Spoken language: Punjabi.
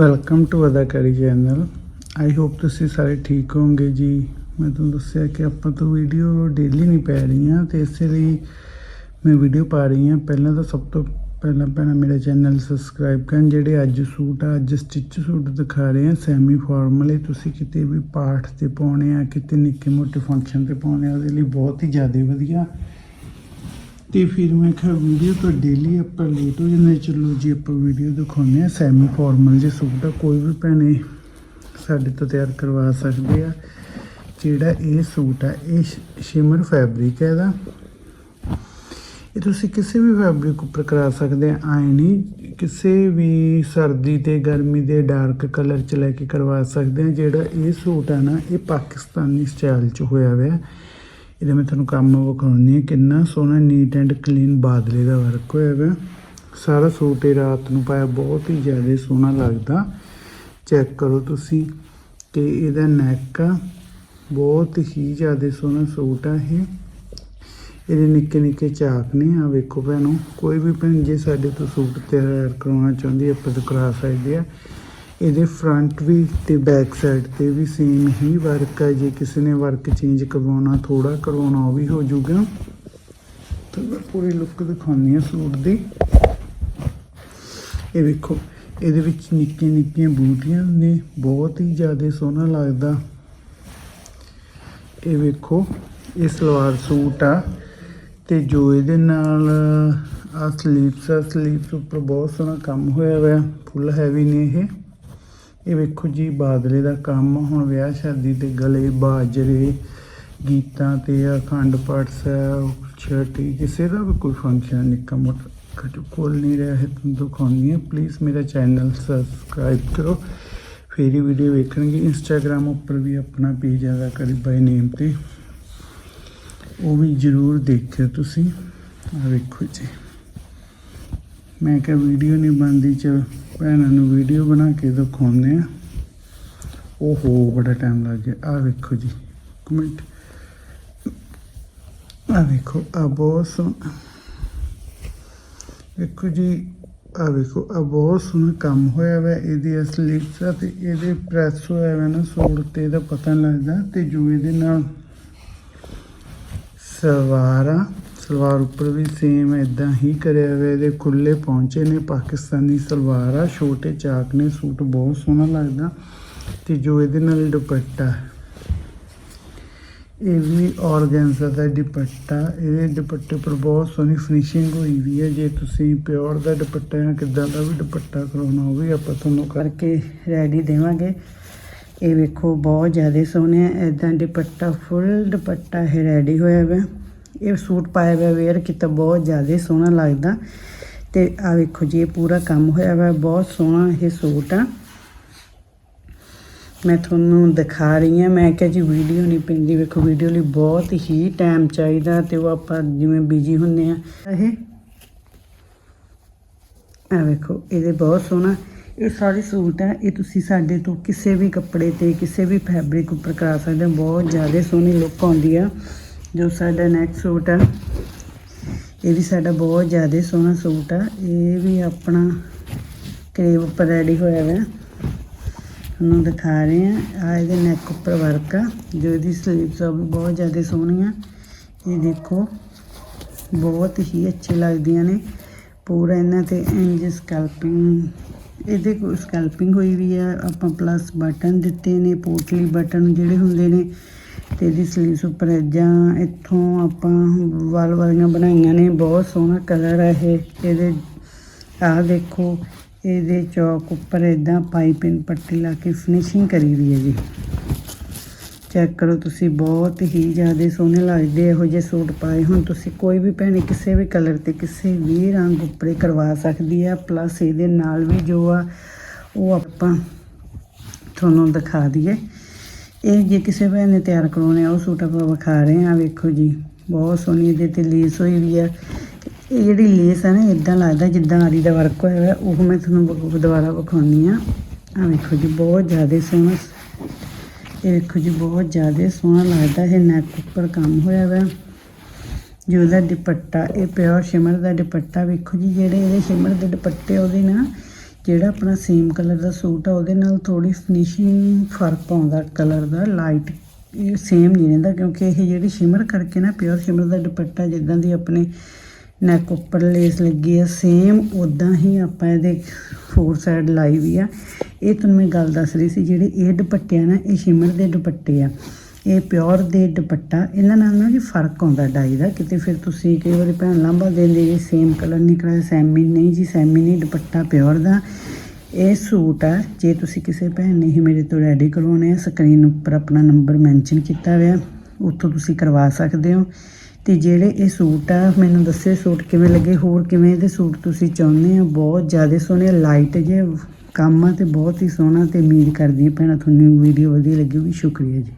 Welcome to Adakari channel I hope ਤੁਸੀਂ ਸਾਰੇ ਠੀਕ ਹੋਵੋਗੇ ਜੀ। ਮੈਂ ਤੁਹਾਨੂੰ ਦੱਸਿਆ ਕਿ ਆਪਾਂ ਤੋਂ ਵੀਡੀਓ ਡੇਲੀ ਨਹੀਂ ਪੈ ਰਹੀਆਂ ਤੇ ਇਸੇ ਲਈ ਮੈਂ ਵੀਡੀਓ ਪਾ ਰਹੀ ਹਾਂ। ਪਹਿਲਾਂ ਤਾਂ ਸਭ ਤੋਂ ਪਹਿਲਾਂ ਪਹਿਲਾਂ ਮੇਰਾ ਚੈਨਲ ਸਬਸਕ੍ਰਾਈਬ ਕਰਨ। ਜਿਹੜੇ ਅੱਜ ਸੂਟ ਆ, ਅੱਜ ਸਟਿਚ ਸੂਟ ਦਿਖਾ ਰਹੇ ਆ ਸੈਮੀ ਫਾਰਮਲ ਇਹ ਤੁਸੀਂ ਕਿਤੇ ਵੀ ਪਾਠ ਤੇ ਪਾਉਣੇ ਆ, ਕਿਤੇ ਨਿੱਕੇ ਮੋਟੇ ਫੰਕਸ਼ਨ ਤੇ ਪਾਉਣੇ ਆ, ਉਹਦੇ ਲਈ ਬਹੁਤ ਹੀ ਜ਼ਿਆਦਾ ਵਧੀਆ। ਤੇ ਫਿਰ ਮੈਂ ਕਿਹਾ ਵੀਡੀਓ ਤਾਂ ਡੇਲੀ ਆਪਾਂ ਲੇਟ ਹੋ ਜਾਂਦੇ ਚਲੋ ਜੀ, ਆਪਾਂ ਵੀਡੀਓ ਦਿਖਾਉਂਦੇ ਆ ਸੈਮੀ ਫਾਰਮਲ ਜੇ ਸੂਟ ਆ ਕੋਈ ਵੀ ਭੈਣੇ ਸਾਡੇ ਤੋਂ ਤਿਆਰ ਕਰਵਾ ਸਕਦੇ ਆ। ਜਿਹੜਾ ਇਹ ਸੂਟ ਆ, ਇਹ ਸ਼ਿਮਰ ਫੈਬਰਿਕ ਹੈ ਇਹਦਾ। ਇਹ ਤੁਸੀਂ ਕਿਸੇ ਵੀ ਫੈਬਰਿਕ ਉੱਪਰ ਕਰਾ ਸਕਦੇ ਆ। ਆਏ ਨਹੀਂ, ਕਿਸੇ ਵੀ ਸਰਦੀ ਤੇ ਗਰਮੀ ਦੇ ਡਾਰਕ ਕਲਰ ਚ ਲੈ ਕੇ ਕਰਵਾ ਸਕਦੇ ਆ। ਜਿਹੜਾ ਇਹ ਸੂਟ ਆ ਨਾ, ਇਹ ਪਾਕਿਸਤਾਨੀ ਸਟਾਈਲ ਚ ਹੋਇਆ ਹੋਇਆ। ਇਹਦੇ ਮੈਂ ਤੁਹਾਨੂੰ ਕੰਮ ਵਿਖਾਉਣੀ ਹੈ। ਕਿੰਨਾ ਸੋਹਣਾ ਨੀਟ ਐਂਡ ਕਲੀਨ ਬਾਦਲੇ ਦਾ ਵਰਕ ਹੋਇਆ ਹੋਇਆ ਸਾਰਾ ਸੂਟ ਇਹ ਰਾਤ ਨੂੰ ਪਾਇਆ, ਬਹੁਤ ਹੀ ਜ਼ਿਆਦਾ ਸੋਹਣਾ ਲੱਗਦਾ। ਚੈੱਕ ਕਰੋ ਤੁਸੀਂ ਤੇ ਇਹਦਾ ਨੈਕ ਆ, ਬਹੁਤ ਹੀ ਜ਼ਿਆਦਾ ਸੋਹਣਾ ਸੂਟ ਆ ਇਹ। ਇਹਦੇ ਨਿੱਕੇ ਨਿੱਕੇ ਚਾਕ ਨੇ ਆ ਵੇਖੋ ਭੈਣੋ, ਕੋਈ ਵੀ ਭੈਣ ਜੇ ਸਾਡੇ ਤੋਂ ਸੂਟ ਤਿਆਰ ਕਰਵਾਉਣਾ ਚਾਹੁੰਦੀ ਹੈ, ਆਪਾਂ ਤੋਂ ਕਰਾ ਸਕਦੇ ਆ ਇਹਦੇ ਫਰੰਟ ਵੀ ਤੇ ਬੈਕ ਸਾਈਡ ਤੇ ਵੀ ਸੇਮ ਹੀ ਵਰਕ ਹੈ ਜੇ ਕਿਸੇ ਨੇ ਵਰਕ ਚੇਂਜ ਕਰਵਾਉਣਾ ਥੋੜਾ ਕਰਵਾਉਣਾ, ਉਹ ਵੀ ਹੋ ਜਾਊਗਾ। ਤਾਂ ਮੈਂ ਪੂਰੀ ਲੁੱਕ ਦਿਖਾਉਂਦੀ ਹਾਂ ਸੂਟ ਦੀ। ਇਹ ਵੇਖੋ, ਇਹਦੇ ਵਿੱਚ ਨਿੱਕੀਆਂ ਨਿੱਕੀਆਂ ਬੂਟੀਆਂ ਨੇ, ਬਹੁਤ ਹੀ ਜ਼ਿਆਦਾ ਸੋਹਣਾ ਲੱਗਦਾ। ਇਹ ਵੇਖੋ, ਇਹ ਸਲਵਾਰ ਸੂਟ ਆ। ਤੇ ਜੋ ਇਹਦੇ ਨਾਲ ਆ ਸਲੀਵਸ ਆ ਸਲੀਵਸ ਉੱਪਰ ਬਹੁਤ ਸੋਹਣਾ ਕੰਮ ਹੋਇਆ ਹੋਇਆ ਫੁੱਲ ਹੈਵੀ ਨੇ ਇਹ। ਇਹ ਵੇਖੋ ਜੀ, ਬਾਦਲੇ ਦਾ ਕੰਮ, ਹੁਣ ਵਿਆਹ ਸ਼ਾਦੀ ਤੇ ਗਲੇ ਬਾਜਰੇ, ਗੀਤਾਂ ਤੇ ਅਖੰਡ ਪਾਠ ਸਾਹਿਬ ਛਟੀ ਕਿਸੇ ਦਾ ਵੀ ਕੋਈ ਫੰਕਸ਼ਨ ਨਿੱਕਾ ਮੋਟਾ ਖਟੂ ਕੋਲ ਨਹੀਂ ਰਿਹਾ ਹੈ ਤੁਹਾਨੂੰ ਦਿਖਾਉਂਦੀ ਹਾਂ। ਪਲੀਜ਼ ਮੇਰਾ ਚੈਨਲ ਸਬਸਕ੍ਰਾਈਬ ਕਰੋ। ਫੇਰ ਹੀ ਵੀਡੀਓ ਵੇਖਣਗੇ। ਇੰਸਟਾਗ੍ਰam ਉੱਪਰ ਵੀ ਆਪਣਾ ਪੇਜ ਆਦਾ ਕਰੀ ਬਾਈ ਨੇਮ ਤੇ। ਉਹ ਵੀ ਜ਼ਰੂਰ ਦੇਖਿਓ ਤੁਸੀਂ। ਆ ਵੇਖੋ ਜੀ। ਮੈਂ ਕਿਹਾ ਵੀਡੀਓ ਨਹੀਂ ਬਣਦੀ ਚਲ ਭੈਣਾਂ ਨੂੰ ਵੀਡੀਓ ਬਣਾ ਕੇ ਦਿਖਾਉਂਦੇ ਆ। ਓਹੋ, ਬੜਾ ਟਾਈਮ ਲੱਗ ਗਿਆ। ਆ ਵੇਖੋ ਜੀ ਕਮੈਂਟ ਆ ਵੇਖੋ ਆ ਬਹੁਤ ਸੋਹਣਾ ਵੇਖੋ ਜੀ ਆ ਵੇਖੋ ਆ ਬਹੁਤ ਸੋਹਣਾ ਕੰਮ ਹੋਇਆ ਵਾ ਇਹਦੀ ਅਸਲੀ ਤੇ ਇਹਦੇ ਪ੍ਰੈਸ ਹੋਇਆ ਵਾ ਨਾ ਸੂਟ ਤੇ, ਇਹਦਾ ਪਤਾ ਨਹੀਂ ਲੱਗਦਾ ਤੇ ਜੋ ਇਹਦੇ ਨਾਲ ਸਲਵਾਰ ਆ ਸਲਵਾਰ ਉੱਪਰ ਵੀ ਸੇਮ ਇਦਾਂ ਹੀ ਕਰਿਆ ਹੋਇਆ, ਇਹਦੇ ਖੁੱਲੇ ਪਹੁੰਚੇ ਨੇ, ਪਾਕਿਸਤਾਨੀ ਸਲਵਾਰ ਆ, ਛੋਟੇ ਚਾਕ ਨੇ, ਸੂਟ ਬਹੁਤ ਸੋਹਣਾ ਲੱਗਦਾ ਤੇ ਜੋ ਇਹਦੇ ਨਾਲ ਦੁਪੱਟਾ ਇਹ ਵੀ ਔਰਗੈਂਜ਼ਾ ਦਾ ਦੁਪੱਟਾ, ਇਹਦੇ ਦੁਪੱਟੇ ਪਰ ਬਹੁਤ ਸੋਹਣੀ ਫਿਨਿਸ਼ਿੰਗ ਹੋਈ ਵੀ ਹੈ। ਜੇ ਤੁਸੀਂ ਪਿਓਰ ਦਾ ਦੁਪੱਟਾ ਜਾਂ ਕਿੱਦਾਂ ਦਾ ਵੀ ਦੁਪੱਟਾ ਕਰਾਉਣਾ ਉਹ ਵੀ ਆਪਾਂ ਤੁਹਾਨੂੰ ਕਰਕੇ ਰੈਡੀ ਦੇਵਾਂਗੇ। ਇਹ ਵੇਖੋ, ਬਹੁਤ ਜ਼ਿਆਦਾ ਸੋਹਣੇ ਆ। ਇਦਾਂ ਦੁਪੱਟਾ ਫੁੱਲ ਦੁਪੱਟਾ ਹੈ ਰੈਡੀ ਹੋਇਆ ਵਾ। ਇਹ ਸੂਟ ਪਾਇਆ ਹੋਇਆ ਵੇਅਰ ਕੀਤਾ, ਬਹੁਤ ਜ਼ਿਆਦਾ ਸੋਹਣਾ ਲੱਗਦਾ। ਤੇ ਆ ਵੇਖੋ ਜੀ, ਇਹ ਪੂਰਾ ਕੰਮ ਹੋਇਆ ਵਾ ਬਹੁਤ ਸੋਹਣਾ ਇਹ ਸੂਟ ਆ। ਮੈਂ ਤੁਹਾਨੂੰ ਦਿਖਾ ਰਹੀ ਹਾਂ, ਮੈਂ ਕਿਹਾ ਜੀ ਵੀਡੀਓ ਨਹੀਂ ਪੈਂਦੀ, ਵੇਖੋ ਵੀਡੀਓ ਲਈ ਬਹੁਤ ਹੀ ਟਾਈਮ ਚਾਹੀਦਾ ਤੇ ਉਹ ਆਪਾਂ ਜਿਵੇਂ ਬਿਜ਼ੀ ਹੁੰਨੇ ਆ। ਇਹ ਆ ਵੇਖੋ, ਇਹਦੇ ਬਹੁਤ ਸੋਹਣਾ, ਇਹ ਸਾਰੇ ਸੂਟ ਆ, ਇਹ ਤੁਸੀਂ ਸਾਡੇ ਤੋਂ ਕਿਸੇ ਵੀ ਕੱਪੜੇ ਤੇ, ਕਿਸੇ ਵੀ ਫੈਬਰਿਕ ਉੱਪਰ ਕਰਾ ਸਕਦੇ ਹੋ, ਬਹੁਤ ਜ਼ਿਆਦਾ ਸੋਹਣੀ ਲੁੱਕ ਆਉਂਦੀ ਆ। ਜੋ ਸਾਡਾ ਨੈਕਸਟ ਸੂਟ ਆ, ਇਹ ਵੀ ਸਾਡਾ ਬਹੁਤ ਜ਼ਿਆਦਾ ਸੋਹਣਾ ਸੂਟ ਆ। ਇਹ ਵੀ ਆਪਣਾ ਕਰੇਬ ਉੱਪਰ ਰੈਡੀ ਹੋਇਆ ਹੋਇਆ ਤੁਹਾਨੂੰ ਦਿਖਾ ਰਹੇ ਆ। ਆ ਇਹਦੇ ਨੈਕ ਉੱਪਰ ਵਰਕ ਆ, ਜੋ ਇਹਦੀ ਸਲੀਵਸ ਆ ਵੀ ਬਹੁਤ ਜ਼ਿਆਦਾ ਸੋਹਣੀਆਂ। ਇਹ ਦੇਖੋ, ਬਹੁਤ ਹੀ ਅੱਛੀ ਲੱਗਦੀਆਂ ਨੇ। ਪੂਰਾ ਇਹਨਾਂ ਤੇ ਇੰਜ ਸਕੈਲਪਿੰਗ ਇਹਦੇ ਕੋ ਸਕੈਲਪਿੰਗ ਹੋਈ ਵੀ ਆ। ਆਪਾਂ ਪਲੱਸ ਬਟਨ ਦਿੱਤੇ ਨੇ ਪੋਟਲੀ ਬਟਨ ਜਿਹੜੇ ਹੁੰਦੇ ਨੇ। ਤੇ ਇਹਦੀ ਸਲੀਵਸ ਉੱਪਰ ਜਾਂ ਇੱਥੋਂ ਆਪਾਂ ਵਾਲ ਵਾਲੀਆਂ ਬਣਾਈਆਂ ਨੇ, ਬਹੁਤ ਸੋਹਣਾ ਕਲਰ ਹੈ ਇਹ। ਇਹਦੇ, ਆਹ ਦੇਖੋ, ਇਹਦੇ ਚੌਕ ਉੱਪਰ ਇਦਾਂ ਪਾਈਪਿੰਗ ਪੱਟੀ ਲਾ ਕੇ ਫਿਨਿਸ਼ਿੰਗ ਕਰੀ ਦੀ ਹੈ ਜੀ। ਚੈੱਕ ਕਰੋ ਤੁਸੀਂ, ਬਹੁਤ ਹੀ ਜ਼ਿਆਦਾ ਸੋਹਣੇ ਲੱਗਦੇ ਇਹੋ ਜਿਹੇ ਸੂਟ ਪਾਏ ਹੁਣ ਤੁਸੀਂ। ਕੋਈ ਵੀ ਭੈਣੇ ਕਿਸੇ ਵੀ ਕਲਰ ਤੇ ਕਿਸੇ ਵੀ ਰੰਗ ਉੱਪਰੇ ਕਰਵਾ ਸਕਦੀ ਆ ਪਲੱਸ ਇਹਦੇ ਨਾਲ ਵੀ ਜੋ ਆ, ਉਹ ਆਪਾਂ ਤੁਹਾਨੂੰ ਦਿਖਾ ਦਈਏ। ਇਹ ਜੇ ਕਿਸੇ ਭੈਣ ਨੇ ਤਿਆਰ ਕਰਾਉਣੇ ਆ, ਉਹ ਸੂਟ ਆਪਾਂ ਵਿਖਾ ਰਹੇ ਆ, ਵੇਖੋ ਜੀ। ਬਹੁਤ ਸੋਹਣੀ ਇਹਦੇ ਤੇ ਲੇਸ ਹੋਈ ਵੀ ਆ। ਇਹ ਜਿਹੜੀ ਲੇਸ ਆ ਨਾ ਇਦਾਂ ਲੱਗਦਾ ਜਿੱਦਾਂ ਆਰੀ ਦਾ ਵਰਕ ਹੋਇਆ ਹੋਇਆ, ਉਹ ਮੈਂ ਤੁਹਾਨੂੰ ਦੁਬਾਰਾ ਵਿਖਾਉਣੀ ਆ। ਆ ਵੇਖੋ ਜੀ, ਬਹੁਤ ਜ਼ਿਆਦਾ ਸੋਹਣਾ ਇਹ ਵੇਖੋ ਜੀ, ਬਹੁਤ ਜ਼ਿਆਦਾ ਸੋਹਣਾ ਲੱਗਦਾ, ਇਹ ਨੈਕ ਉੱਪਰ ਕੰਮ ਹੋਇਆ ਹੋਇਆ। ਜੋ ਉਹਦਾ ਦੁਪੱਟਾ, ਇਹ ਪਿਓਰ ਸ਼ਿਮਰ ਦਾ ਦੁਪੱਟਾ, ਵੇਖੋ ਜੀ, ਜਿਹੜੇ ਇਹਦੇ ਸ਼ਿਮਰ ਦੇ ਦੁਪੱਟੇ ਉਹਦੇ ਨਾ ਜਿਹੜਾ ਆਪਣਾ ਸੇਮ ਕਲਰ ਦਾ ਸੂਟ ਆ, ਉਹਦੇ ਨਾਲ ਥੋੜੀ ਫਿਨਿਸ਼ਿੰਗ ਫ਼ਰਕ ਆਉਂਦਾ ਕਲਰ ਦਾ ਲਾਈਟ ਇਹ ਸੇਮ ਨਹੀਂ ਰਹਿੰਦਾ ਕਿਉਂਕਿ ਇਹ ਜਿਹੜੀ ਸ਼ਿਮਰ ਕਰਕੇ ਨਾ ਪਿਓਰ ਸ਼ਿਮਰ ਦਾ ਦੁਪੱਟਾ ਜਿੱਦਾਂ ਦੀ ਆਪਣੇ ਨੈਕ ਉੱਪਰ ਲੇਸ ਲੱਗੀ ਆ ਸੇਮ ਉਦਾਂ ਹੀ ਆਪਾਂ ਇਹਦੇ ਫੋਰ ਸਾਈਡ ਲਾਈ ਵੀ ਆ। ਇਹ ਤੁਹਾਨੂੰ ਮੈਂ ਗੱਲ ਦੱਸ ਰਹੀ ਸੀ, ਜਿਹੜੇ ਇਹ ਦੁਪੱਟੇ ਆ ਨਾ, ਇਹ ਸ਼ਿਮਰ ਦੇ ਦੁਪੱਟੇ ਆ। ਇਹ ਪਿਓਰ ਦੇ ਦੁਪੱਟਾ, ਇਹਨਾਂ ਨਾਲ ਨਾ ਜੀ ਫ਼ਰਕ ਆਉਂਦਾ ਡਾਈ ਦਾ, ਕਿਤੇ ਫਿਰ ਤੁਸੀਂ ਕਈ ਵਾਰੀ ਭੈਣ ਲਾਂਭਾ ਦਿੰਦੇ ਜੀ ਸੇਮ ਕਲਰ ਨਹੀਂ ਕਰਾਇਆ ਸੈਮੀ ਨਹੀਂ ਜੀ ਸੈਮੀ ਨਹੀਂ, ਦੁਪੱਟਾ ਪਿਓਰ ਦਾ। ਇਹ ਸੂਟ ਆ, ਜੇ ਤੁਸੀਂ ਕਿਸੇ ਭੈਣ ਨੇ ਹੀ ਮੇਰੇ ਤੋਂ ਰੈਡੀ ਕਰਵਾਉਣੇ ਆ ਸਕਰੀਨ ਉੱਪਰ ਆਪਣਾ ਨੰਬਰ ਮੈਂਸ਼ਨ ਕੀਤਾ ਹੋਇਆ, ਉੱਥੋਂ ਤੁਸੀਂ ਕਰਵਾ ਸਕਦੇ ਹੋ। ਤੇ ਜਿਹੜੇ ਇਹ ਸੂਟ ਆ, ਮੈਨੂੰ ਦੱਸੇ ਸੂਟ ਕਿਵੇਂ ਲੱਗੇ, ਹੋਰ ਕਿਵੇਂ ਇਹਦੇ ਸੂਟ ਤੁਸੀਂ ਚਾਹੁੰਦੇ ਆ ਬਹੁਤ ਜ਼ਿਆਦਾ ਸੋਹਣੇ ਲਾਈਟ ਜੇ ਕੰਮ ਆ ਤੇ ਬਹੁਤ ਹੀ ਸੋਹਣਾ, ਤੇ ਉਮੀਦ ਕਰਦੀ ਹਾਂ ਭੈਣਾਂ, ਤੁਹਾਨੂੰ ਵੀਡੀਓ ਵਧੀਆ ਲੱਗੇਗੀ। ਸ਼ੁਕਰੀਆ ਜੀ।